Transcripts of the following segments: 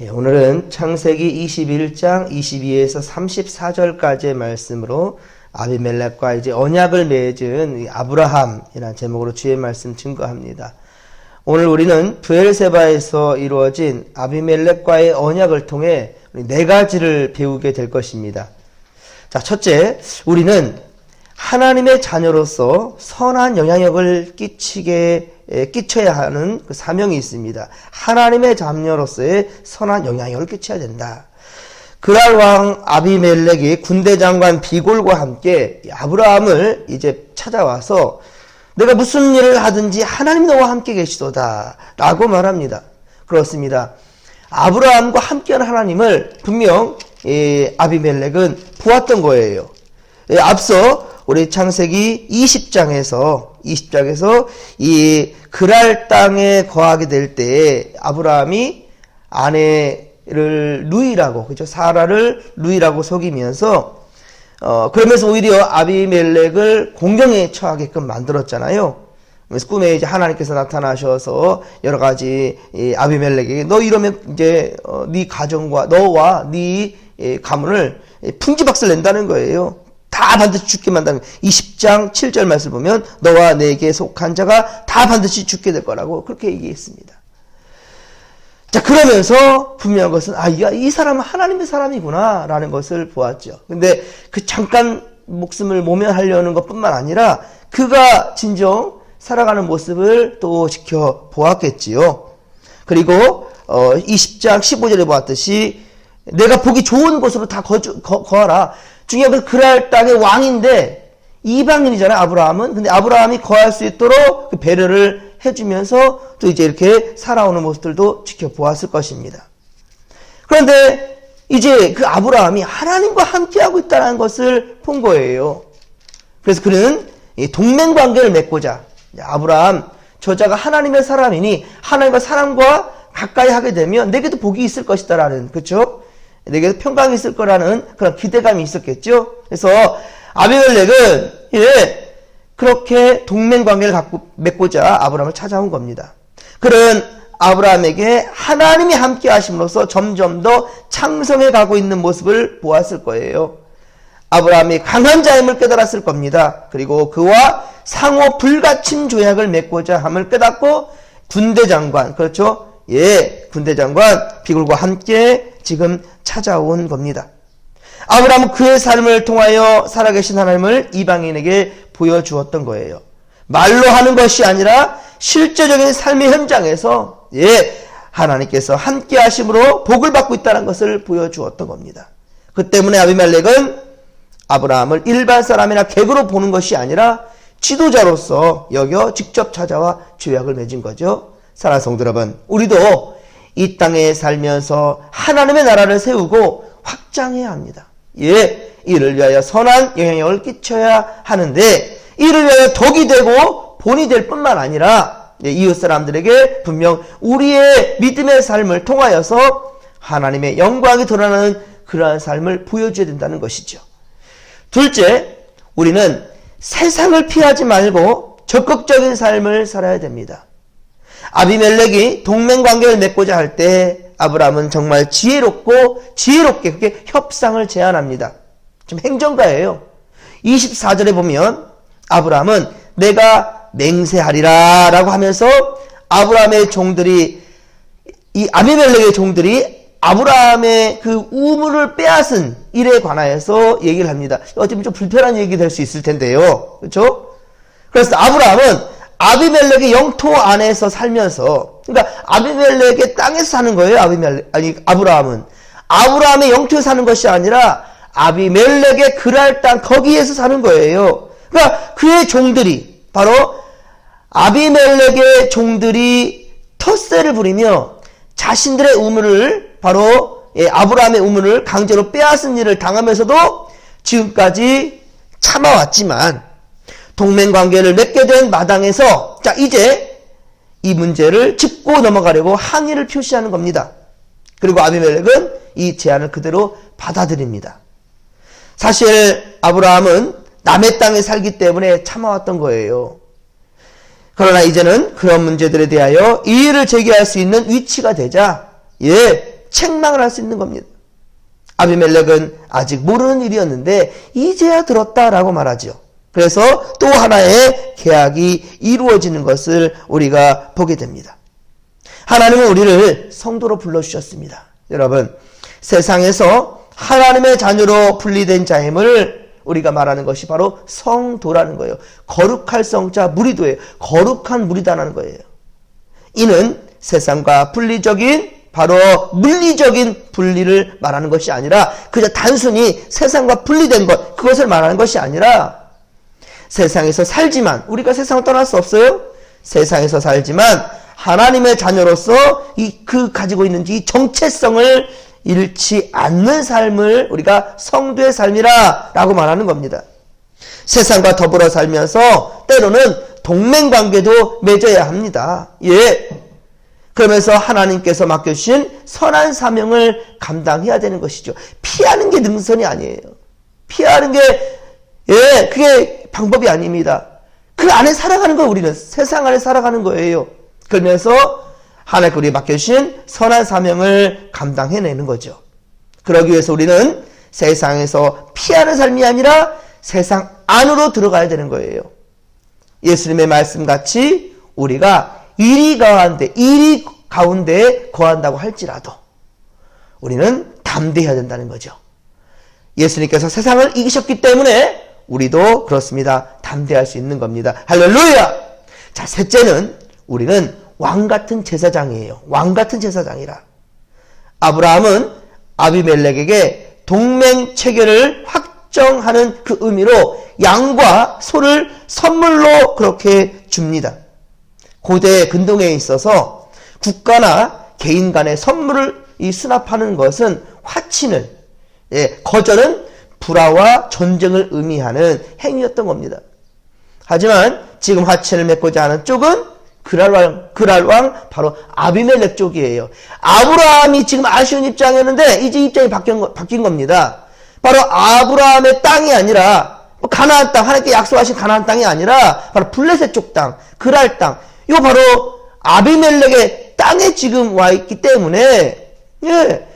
예, 오늘은 창세기 21장 22에서 34절까지의 말씀으로 아비멜렉과 이제 언약을 맺은 이 아브라함이라는 제목으로 주의 말씀 증거합니다. 오늘 우리는 부엘세바에서 이루어진 아비멜렉과의 언약을 통해 네 가지를 배우게 될 것입니다. 자, 첫째, 우리는 하나님의 자녀로서 선한 영향력을 끼치게 에, 끼쳐야 하는 그 사명이 있습니다. 하나님의 자녀로서의 선한 영향력을 끼쳐야 된다. 그랄 왕 아비멜렉이 군대 장관 비골과 함께 아브라함을 이제 찾아와서 내가 무슨 일을 하든지 하나님 너와 함께 계시도다 라고 말합니다. 그렇습니다. 아브라함과 함께하는 하나님을 분명 이 아비멜렉은 보았던 거예요. 예, 앞서 우리 창세기 20장에서 20장에서 이 그랄 땅에 거하게 될 때 아브라함이 아내를 루이라고 그죠 사라를 루이라고 속이면서 어 그러면서 오히려 아비멜렉을 공경에 처하게끔 만들었잖아요. 그래서 꿈에 이제 하나님께서 나타나셔서 여러 가지 이 아비멜렉에게 너 이러면 이제 어, 네 가정과 너와 네 예, 가문을 풍지박살 낸다는 거예요. 다 반드시 죽게 만다는 20장 7절 말씀 보면 너와 내게 속한 자가 다 반드시 죽게 될 거라고 그렇게 얘기했습니다. 자 그러면서 분명한 것은 아, 이 사람은 하나님의 사람이구나 라는 것을 보았죠. 근데 그 잠깐 목숨을 모면하려는 것뿐만 아니라 그가 진정 살아가는 모습을 또 지켜 보았겠지요. 그리고 어, 20장 15절에 보았듯이 내가 보기 좋은 곳으로 다 거주, 거, 거하라. 중요한 건 그랄 땅의 왕인데 이방인이잖아요. 아브라함은. 근데 아브라함이 거할 수 있도록 그 배려를 해주면서 또 이제 이렇게 살아오는 모습들도 지켜보았을 것입니다. 그런데 이제 그 아브라함이 하나님과 함께하고 있다는 것을 본 거예요. 그래서 그는 동맹 관계를 맺고자 아브라함 저자가 하나님의 사람이니 하나님과 사람과 가까이 하게 되면 내게도 복이 있을 것이다라는 그렇죠? 내게도 평강이 있을 거라는 그런 기대감이 있었겠죠. 그래서 아비멜렉은 예, 그렇게 동맹 관계를 갖고 맺고자 아브라함을 찾아온 겁니다. 그런 아브라함에게 하나님이 함께 하심으로써 점점 더 창성해 가고 있는 모습을 보았을 거예요. 아브라함이 강한 자임을 깨달았을 겁니다. 그리고 그와 상호 불가침 조약을 맺고자 함을 깨닫고 군대 장관, 그렇죠? 예, 군대 장관 비굴과 함께 지금 찾아온 겁니다. 아브라함은 그의 삶을 통하여 살아계신 하나님을 이방인에게 보여주었던 거예요. 말로 하는 것이 아니라 실제적인 삶의 현장에서 예, 하나님께서 함께 하심으로 복을 받고 있다는 것을 보여주었던 겁니다. 그 때문에 아비멜렉은 아브라함을 일반 사람이나 객으로 보는 것이 아니라 지도자로서 여겨 직접 찾아와 조약을 맺은 거죠. 사랑하는 성도 여러분, 우리도 이 땅에 살면서 하나님의 나라를 세우고 확장해야 합니다. 예, 이를 위하여 선한 영향력을 끼쳐야 하는데 이를 위하여 덕이 되고 본이 될 뿐만 아니라 이웃 사람들에게 분명 우리의 믿음의 삶을 통하여서 하나님의 영광이 드러나는 그러한 삶을 보여줘야 된다는 것이죠. 둘째, 우리는 세상을 피하지 말고 적극적인 삶을 살아야 됩니다. 아비멜렉이 동맹 관계를 맺고자 할 때 아브라함은 정말 지혜롭고 지혜롭게 그렇게 협상을 제안합니다. 좀 행정가예요. 24절에 보면 아브라함은 내가 맹세하리라 라고 하면서 아브라함의 종들이 이 아비멜렉의 종들이 아브라함의 그 우물을 빼앗은 일에 관하여서 얘기를 합니다. 어쩌면 좀 불편한 얘기 될 수 있을 텐데요. 그렇죠? 그래서 아브라함은 아비멜렉의 영토 안에서 살면서 그러니까 아비멜렉의 땅에서 사는 거예요. 아비멜렉 아니 아브라함은 아브라함의 영토에 사는 것이 아니라 아비멜렉의 그랄 땅 거기에서 사는 거예요. 그러니까 그의 종들이 바로 아비멜렉의 종들이 텃세를 부리며 자신들의 우물을 바로 예, 아브라함의 우물을 강제로 빼앗은 일을 당하면서도 지금까지 참아왔지만 동맹 관계를 맺게 된 마당에서 자 이제 이 문제를 짚고 넘어가려고 항의를 표시하는 겁니다. 그리고 아비멜렉은 이 제안을 그대로 받아들입니다. 사실 아브라함은 남의 땅에 살기 때문에 참아왔던 거예요. 그러나 이제는 그런 문제들에 대하여 이의를 제기할 수 있는 위치가 되자 예 책망을 할 수 있는 겁니다. 아비멜렉은 아직 모르는 일이었는데 이제야 들었다라고 말하죠. 그래서 또 하나의 계약이 이루어지는 것을 우리가 보게 됩니다. 하나님은 우리를 성도로 불러주셨습니다. 여러분, 세상에서 하나님의 자녀로 분리된 자임을 우리가 말하는 것이 바로 성도라는 거예요. 거룩할 성자 무리도예요. 거룩한 무리다라는 거예요. 이는 세상과 분리적인 바로 물리적인 분리를 말하는 것이 아니라 그저 단순히 세상과 분리된 것 그것을 말하는 것이 아니라 세상에서 살지만 우리가 세상을 떠날 수 없어요. 세상에서 살지만 하나님의 자녀로서 이 그 가지고 있는 이 정체성을 잃지 않는 삶을 우리가 성도의 삶이라라고 말하는 겁니다. 세상과 더불어 살면서 때로는 동맹 관계도 맺어야 합니다. 예. 그러면서 하나님께서 맡겨주신 선한 사명을 감당해야 되는 것이죠. 피하는 게 능선이 아니에요. 피하는 게, 예, 그게 방법이 아닙니다. 그 안에 살아가는 거 우리는 세상 안에 살아가는 거예요. 그러면서 하나님께 우리 맡겨주신 선한 사명을 감당해내는 거죠. 그러기 위해서 우리는 세상에서 피하는 삶이 아니라 세상 안으로 들어가야 되는 거예요. 예수님의 말씀 같이 우리가 이리 가운데, 이리 가운데 거한다고 할지라도 우리는 담대해야 된다는 거죠. 예수님께서 세상을 이기셨기 때문에 우리도 그렇습니다. 담대할 수 있는 겁니다. 할렐루야! 자, 셋째는 우리는 왕 같은 제사장이에요. 왕 같은 제사장이라. 아브라함은 아비멜렉에게 동맹 체결을 확정하는 그 의미로 양과 소를 선물로 그렇게 줍니다. 고대 근동에 있어서 국가나 개인 간의 선물을 이 수납하는 것은 화친을 예, 거절은 불화와 전쟁을 의미하는 행위였던 겁니다. 하지만 지금 화친을 맺고자 하는 쪽은 그랄왕, 그랄왕 바로 아비멜렉 쪽이에요. 아브라함이 지금 아쉬운 입장이었는데 이제 입장이 바뀐, 바뀐 겁니다. 바로 아브라함의 땅이 아니라 뭐 가나안 땅, 하나님께 약속하신 가나안 땅이 아니라 바로 블레셋 쪽 땅, 그랄 땅. 이거 바로 아비멜렉의 땅에 지금 와 있기 때문에 예,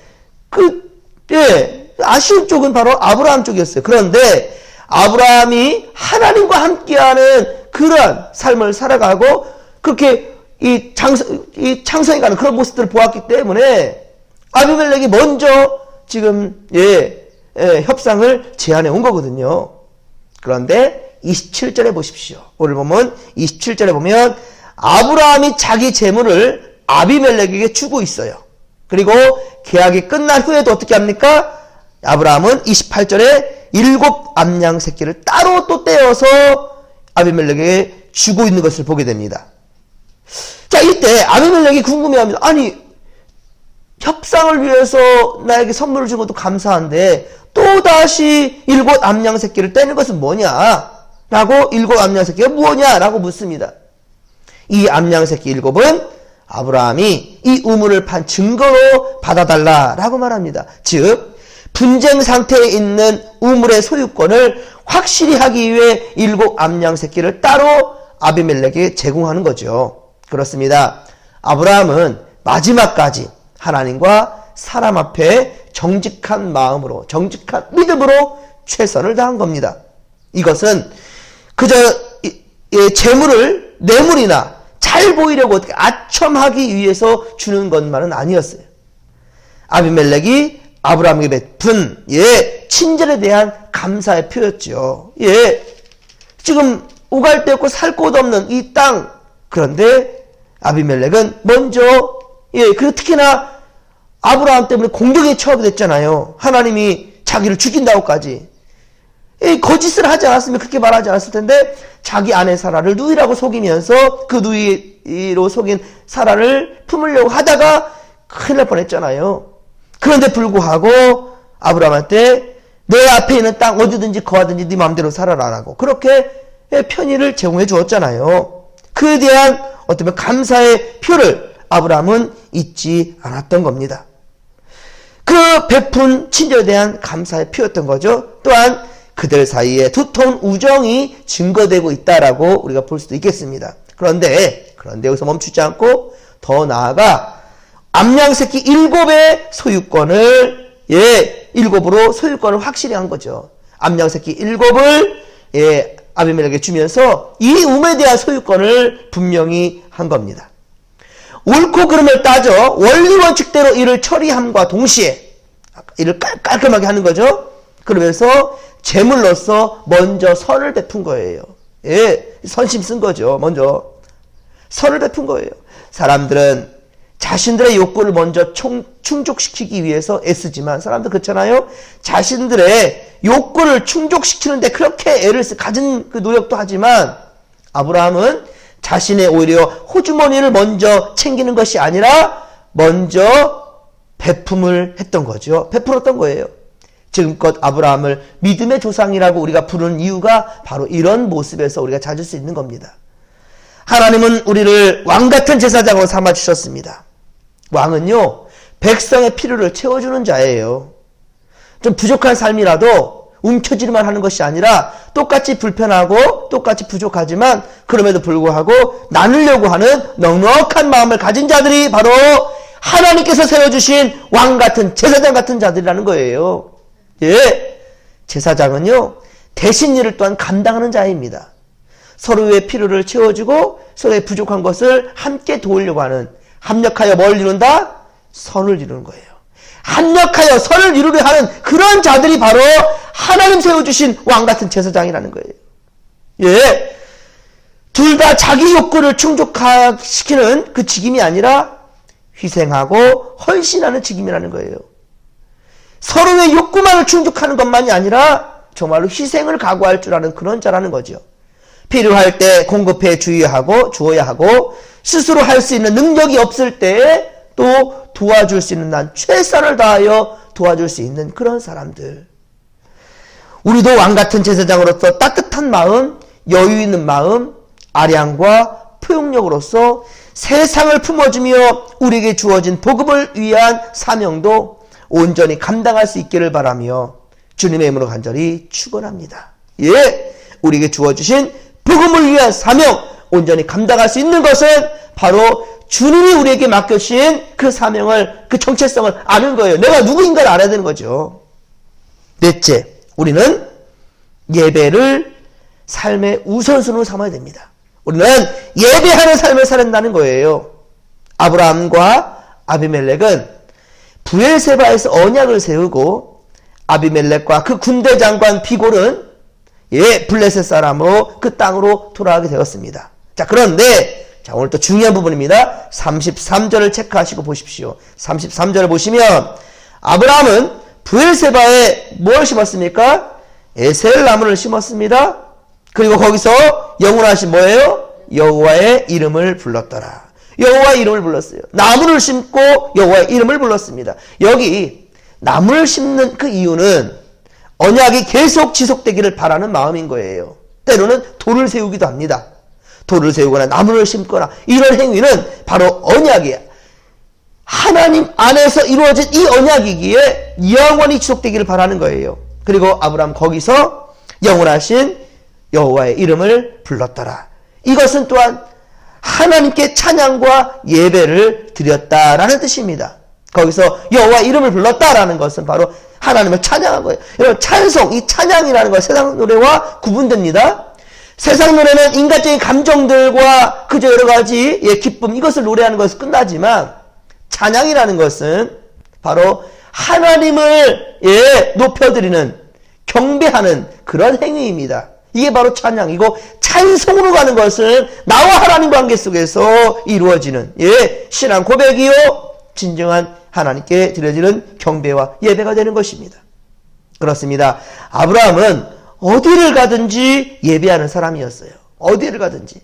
그 예, 아쉬운 쪽은 바로 아브라함 쪽이었어요. 그런데 아브라함이 하나님과 함께하는 그러한 삶을 살아가고 그렇게 이 장성, 이 창성해 가는 그런 모습들을 보았기 때문에 아비멜렉이 먼저 지금 예, 예, 협상을 제안해 온 거거든요. 그런데 27절에 보십시오. 오늘 보면 27절에 보면 아브라함이 자기 재물을 아비멜렉에게 주고 있어요. 그리고 계약이 끝난 후에도 어떻게 합니까? 아브라함은 28절에 일곱 암양 새끼를 따로 또 떼어서 아비멜렉에게 주고 있는 것을 보게 됩니다. 자, 이때 아비멜렉이 궁금해합니다. 아니, 협상을 위해서 나에게 선물을 준 것도 감사한데 또 다시 일곱 암양 새끼를 떼는 것은 뭐냐? 라고 일곱 암양 새끼가 뭐냐라고 묻습니다. 이 암양 새끼 일곱은 아브라함이 이 우물을 판 증거로 받아달라라고 말합니다. 즉 분쟁 상태에 있는 우물의 소유권을 확실히 하기 위해 일곱 암양 새끼를 따로 아비멜렉에 제공하는 거죠. 그렇습니다. 아브라함은 마지막까지 하나님과 사람 앞에 정직한 마음으로, 정직한 믿음으로 최선을 다한 겁니다. 이것은 그저 재물을, 뇌물이나 잘 보이려고 어떻게 아첨하기 위해서 주는 것만은 아니었어요. 아비멜렉이 아브라함에게 베푼, 예, 친절에 대한 감사의 표였죠. 예, 지금 우갈 데 없고 살 곳 없는 이 땅, 그런데 아비멜렉은 먼저 예, 그리고 특히나 아브라함 때문에 공격에 처하게 됐잖아요. 하나님이 자기를 죽인다고까지. 예, 거짓을 하지 않았으면 그렇게 말하지 않았을 텐데 자기 아내 사라를 누이라고 속이면서 그 누이로 속인 사라를 품으려고 하다가 큰일 날 뻔했잖아요. 그런데 불구하고 아브라함한테 내 앞에 있는 땅 어디든지 거하든지 네 마음대로 살아라라고 그렇게 편의를 제공해 주었잖아요. 그에 대한 어쩌면 감사의 표를 아브라함은 잊지 않았던 겁니다. 그 베푼 친절에 대한 감사의 표였던 거죠. 또한 그들 사이에 두터운 우정이 증거되고 있다라고 우리가 볼 수도 있겠습니다. 그런데 그런데 여기서 멈추지 않고 더 나아가 암양 새끼 일곱의 소유권을 예 일곱으로 소유권을 확실히 한 거죠. 암양 새끼 일곱을 예 아비멜에게 주면서 이 우에 대한 소유권을 분명히 한 겁니다. 옳고 그름을 따져 원리 원칙대로 이를 처리함과 동시에 이를 깔, 깔끔하게 하는 거죠. 그러면서 제물로서 먼저 선을 베푼 거예요. 예, 선심 쓴 거죠. 먼저 선을 베푼 거예요. 사람들은 자신들의 욕구를 먼저 총, 충족시키기 위해서 애쓰지만 사람들 그렇잖아요. 자신들의 욕구를 충족시키는데 그렇게 애를 쓰 가진 그 노력도 하지만 아브라함은 자신의 오히려 호주머니를 먼저 챙기는 것이 아니라 먼저 베품을 했던 거죠. 베풀었던 거예요. 지금껏 아브라함을 믿음의 조상이라고 우리가 부르는 이유가 바로 이런 모습에서 우리가 찾을 수 있는 겁니다. 하나님은 우리를 왕 같은 제사장으로 삼아 주셨습니다. 왕은요, 백성의 필요를 채워주는 자예요. 좀 부족한 삶이라도 움켜쥐기만 하는 것이 아니라 똑같이 불편하고 똑같이 부족하지만 그럼에도 불구하고 나누려고 하는 넉넉한 마음을 가진 자들이 바로 하나님께서 세워주신 왕 같은 제사장 같은 자들이라는 거예요. 예. 제사장은요, 대신 일을 또한 감당하는 자입니다. 서로의 필요를 채워주고 서로의 부족한 것을 함께 도우려고 하는 합력하여 뭘 이룬다? 선을 이루는 거예요. 합력하여 선을 이루려 하는 그런 자들이 바로 하나님 세워주신 왕 같은 제사장이라는 거예요. 예. 둘 다 자기 욕구를 충족시키는 그 직임이 아니라 희생하고 헌신하는 직임이라는 거예요. 서로의 욕구만을 충족하는 것만이 아니라 정말로 희생을 각오할 줄 아는 그런 자라는 거죠. 필요할 때 공급해 주의하고 주어야 하고 스스로 할 수 있는 능력이 없을 때 또 도와줄 수 있는 난 최선을 다하여 도와줄 수 있는 그런 사람들. 우리도 왕 같은 제사장으로서 따뜻한 마음, 여유 있는 마음, 아량과 포용력으로서 세상을 품어주며 우리에게 주어진 복음을 위한 사명도 온전히 감당할 수 있기를 바라며 주님의 이름으로 간절히 축원합니다. 예, 우리에게 주어주신 복음을 위한 사명 온전히 감당할 수 있는 것은 바로 주님이 우리에게 맡겨주신 그 사명을 그 정체성을 아는 거예요. 내가 누구인가를 알아야 되는 거죠. 넷째, 우리는 예배를 삶의 우선순위로 삼아야 됩니다. 우리는 예배하는 삶을 살았다는 거예요. 아브라함과 아비멜렉은 부엘세바에서 언약을 세우고 아비멜렉과 그 군대 장관 비골은 예, 블레셋 사람으로 그 땅으로 돌아가게 되었습니다. 자, 그런데 자, 오늘 또 중요한 부분입니다. 33절을 체크하시고 보십시오. 33절을 보시면 아브라함은 부엘세바에 뭘 심었습니까? 에셀 나무를 심었습니다. 그리고 거기서 영원하신 뭐예요? 여호와의 이름을 불렀더라. 여호와의 이름을 불렀어요. 나무를 심고 여호와의 이름을 불렀습니다. 여기 나무를 심는 그 이유는 언약이 계속 지속되기를 바라는 마음인 거예요. 때로는 돌을 세우기도 합니다. 돌을 세우거나 나무를 심거나 이런 행위는 바로 언약이에요. 하나님 안에서 이루어진 이 언약이기에 영원히 지속되기를 바라는 거예요. 그리고 아브라함 거기서 영원하신 여호와의 이름을 불렀더라. 이것은 또한 하나님께 찬양과 예배를 드렸다라는 뜻입니다. 거기서 여호와 이름을 불렀다라는 것은 바로 하나님을 찬양한 거예요. 여러분 찬송, 이 찬양이라는 것 세상 노래와 구분됩니다. 세상 노래는 인간적인 감정들과 그저 여러 가지 예, 기쁨 이것을 노래하는 것에서 끝나지만 찬양이라는 것은 바로 하나님을 예, 높여드리는 경배하는 그런 행위입니다. 이게 바로 찬양이고 찬송으로 가는 것은 나와 하나님 관계 속에서 이루어지는 예, 신앙 고백이요 진정한 하나님께 드려지는 경배와 예배가 되는 것입니다. 그렇습니다. 아브라함은 어디를 가든지 예배하는 사람이었어요. 어디를 가든지.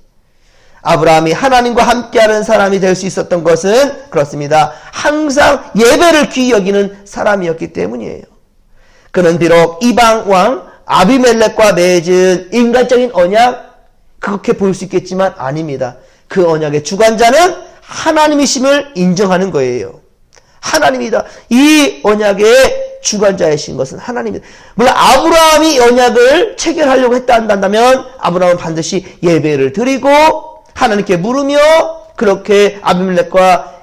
아브라함이 하나님과 함께하는 사람이 될 수 있었던 것은 그렇습니다. 항상 예배를 귀히 여기는 사람이었기 때문이에요. 그는 비록 이방 왕 아비멜렉과 맺은 인간적인 언약 그렇게 보일 수 있겠지만 아닙니다. 그 언약의 주관자는 하나님이심을 인정하는 거예요. 하나님이다. 이 언약의 주관자이신 것은 하나님이다. 물론 아브라함이 언약을 체결하려고 했다 한다면 아브라함은 반드시 예배를 드리고 하나님께 물으며 그렇게 아비멜렉과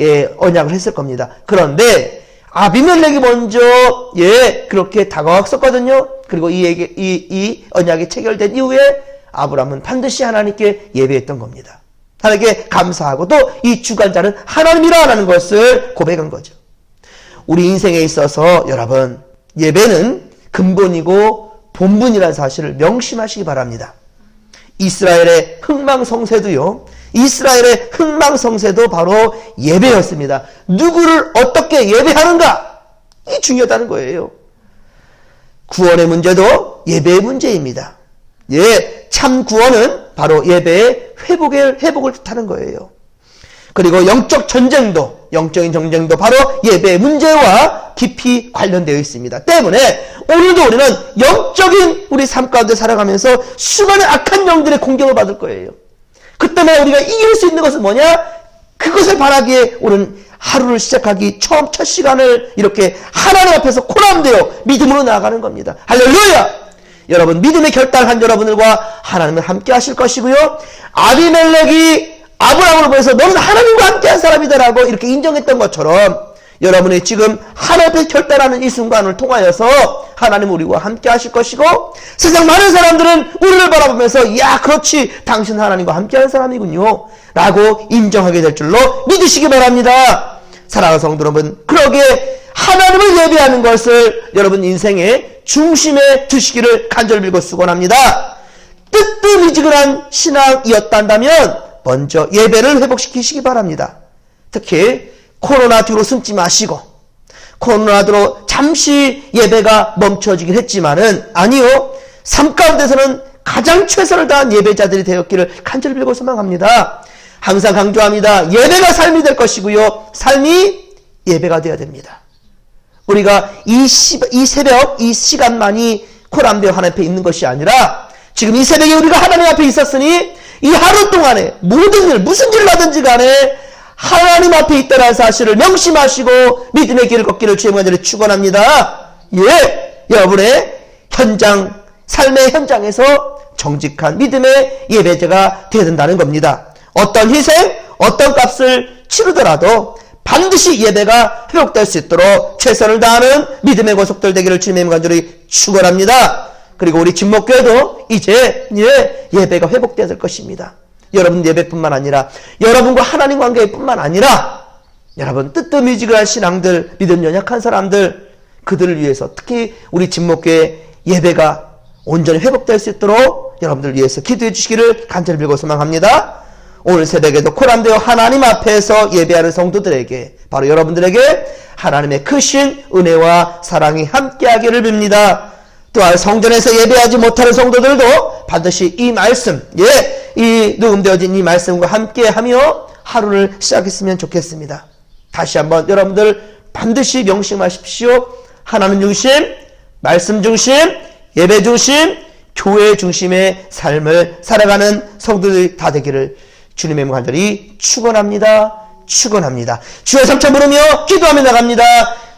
예, 언약을 했을 겁니다. 그런데 아비멜렉이 먼저 예 그렇게 다가왔었거든요. 그리고 이, 얘기, 이, 이 언약이 체결된 이후에 아브라함은 반드시 하나님께 예배했던 겁니다. 하나님께 감사하고 또 이 주관자는 하나님이라는 것을 고백한 거죠. 우리 인생에 있어서 여러분 예배는 근본이고 본분이라는 사실을 명심하시기 바랍니다. 이스라엘의 흥망성쇠도요. 이스라엘의 흥망성쇠도 바로 예배였습니다. 누구를 어떻게 예배하는가? 이 중요하다는 거예요. 구원의 문제도 예배의 문제입니다. 예, 참 구원은 바로 예배의 회복을, 회복을 뜻하는 거예요. 그리고 영적 전쟁도, 영적인 전쟁도 바로 예배의 문제와 깊이 관련되어 있습니다. 때문에 오늘도 우리는 영적인 우리 삶 가운데 살아가면서 수많은 악한 영들의 공격을 받을 거예요. 그 때문에 우리가 이길 수 있는 것은 뭐냐? 그것을 바라기에 오늘 하루를 시작하기 처음 첫 시간을 이렇게 하나님 앞에서 코람되어 믿음으로 나아가는 겁니다. 할렐루야! 여러분 믿음의 결단한 여러분들과 하나님은 함께 하실 것이고요. 아비멜렉이 아브라함을 보여서 너는 하나님과 함께 한 사람이다라고 이렇게 인정했던 것처럼 여러분이 지금 하나님의 결단하는 이 순간을 통하여서 하나님 우리와 함께 하실 것이고 세상 많은 사람들은 우리를 바라보면서 야 그렇지. 당신 하나님과 함께 하는 사람이군요. 라고 인정하게 될 줄로 믿으시기 바랍니다. 사랑하는 성도 여러분 그러기에 하나님을 예배하는 것을 여러분 인생의 중심에 두시기를 간절히 빌고 수건합니다 뜨뜻미지근한 신앙이었단다면 먼저 예배를 회복시키시기 바랍니다 특히 코로나 뒤로 숨지 마시고 코로나 뒤로 잠시 예배가 멈춰지긴 했지만은 아니요 삶 가운데서는 가장 최선을 다한 예배자들이 되었기를 간절히 빌고 소망합니다. 항상 강조합니다. 예배가 삶이 될 것이고요. 삶이 예배가 되어야 됩니다. 우리가 이, 시, 이 새벽, 이 시간만이 코람되어 하나님 앞에 있는 것이 아니라 지금 이 새벽에 우리가 하나님 앞에 있었으니 이 하루 동안에 모든 일, 무슨 일을 하든지 간에 하나님 앞에 있다는 사실을 명심하시고 믿음의 길을 걷기를 주의 간절히 축원합니다. 예, 여러분의 현장, 삶의 현장에서 정직한 믿음의 예배자가 되어야 된다는 겁니다. 어떤 희생, 어떤 값을 치르더라도 반드시 예배가 회복될 수 있도록 최선을 다하는 믿음의 고속들 되기를 주님의 간절히 축원합니다. 그리고 우리 진목교회도 이제 예, 예배가 회복되어야 될 것입니다. 여러분 예배뿐만 아니라 여러분과 하나님 관계뿐만 아니라 여러분 뜨뜻미지근한 신앙들 믿음 연약한 사람들 그들을 위해서 특히 우리 진목교회 예배가 온전히 회복될 수 있도록 여러분들 위해서 기도해 주시기를 간절히 빌고 소망합니다. 오늘 새벽에도 코람되어 하나님 앞에서 예배하는 성도들에게 바로 여러분들에게 하나님의 크신 은혜와 사랑이 함께하기를 빕니다. 또한 성전에서 예배하지 못하는 성도들도 반드시 이 말씀, 예, 이 녹음되어진 이 말씀과 함께 하며 하루를 시작했으면 좋겠습니다. 다시 한번 여러분들 반드시 명심하십시오. 하나님 중심, 말씀 중심, 예배 중심, 교회 중심의 삶을 살아가는 성도들이 다 되기를 주님의 간절히 축원합니다. 축원합니다. 주여 삼차 부르며 기도하며 나갑니다.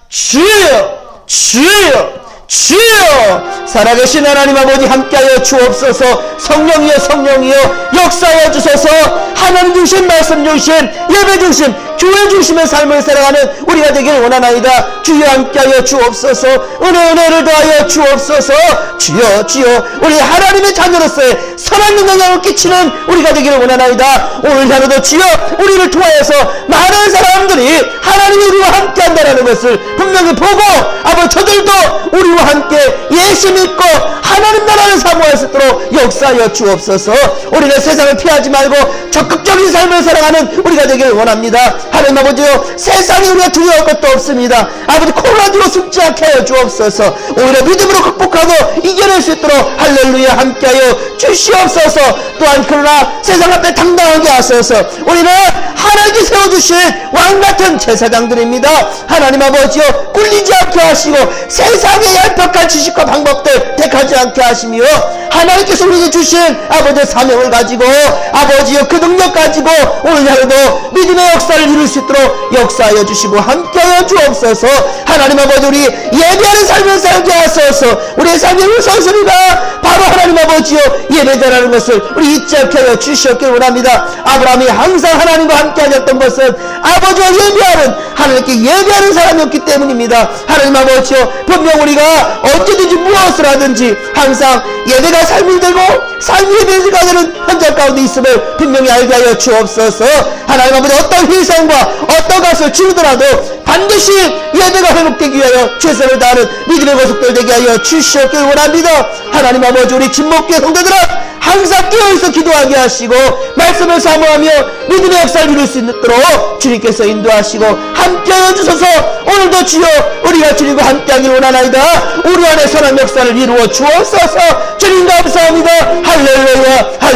주여, 주여, 주여 살아계신 하나님 아버지 함께하여 주옵소서 성령이여 성령이여 역사하여 주소서 하나님 중심 말씀 중심 예배 중심 교회 중심의 삶을 살아가는 우리가 되기를 원하나이다. 주여 함께하여 주옵소서. 은혜 은혜를 더하여 주옵소서. 주여 주여 우리 하나님의 자녀로서의 선한 영향을 끼치는 우리가 되기를 원하나이다. 오늘 하루도 주여 우리를 통하여서 많은 사람들이 하나님이 우리와 함께한다는 것을 분명히 보고 아버지 저들도 우리와 함께 예수 믿고 하나님 나라를 사모할 수 있도록 역사하여 주옵소서. 우리는 세상을 피하지 말고 적극적인 삶을 살아가는 우리가 되기를 원합니다 하나님 아버지요 세상이 우리가 두려울 것도 없습니다. 아버지 코로나로 숨지 않게 하여 주옵소서. 오히려 믿음으로 극복하고 이겨낼 수 있도록 할렐루야 함께하여 주시옵소서. 또한 그러나 세상 앞에 당당하게 하소서. 우리는 하나님께 세워주신 왕같은 제사장들입니다. 하나님 아버지요 꿀리지 않게 하시고 세상의 얄팍한 지식과 방법들 택하지 않게 하시며 하나님께서 우리에게 주신 아버지의 사명을 가지고 아버지여 그 능력 가지고 오늘 하루도 믿음의 역사를 이룰 수 있도록 역사하여 주시고 함께하여 주옵소서. 하나님 아버지 우리 예배하는 삶을 살게 하소서 우리 우리의 삶의 우선순위가 바로 하나님 아버지요 예배자라는 것을 우리 잊지 않게 주시옵길 원합니다. 아브라함이 항상 하나님과 함께 하셨던 것은 아버지와 예배하는 하나님께 예배하는 사람이었기 때문입니다. 하나님 아버지요 분명 우리가 언제든지 무엇을 하든지 항상 예배가 삶이 되고 삶이 예배가 되는 현장 가운데 있음을 분명히 알게 하여 주옵소서 하나님 아버지 어떤 희생과 어떤 것을 치르더라도 반드시 예배가 회복되기 위하여 최선을 다하는 믿음의 고속들 되게 하여 주시옵길 원합니다. 하나님 아버지 우리 진목교회 성도들아 항상 깨어있어 기도하게 하시고 말씀을 사모하며 믿음의 역사를 이룰 수 있도록 주님께서 인도하시고 함께하여 주소서. 오늘도 주여 우리가 주님과 함께하길 원하나이다. 우리 안에 선한 역사를 이루어 주옵소서. 주님 감사합니다. 할렐루야 할렐루야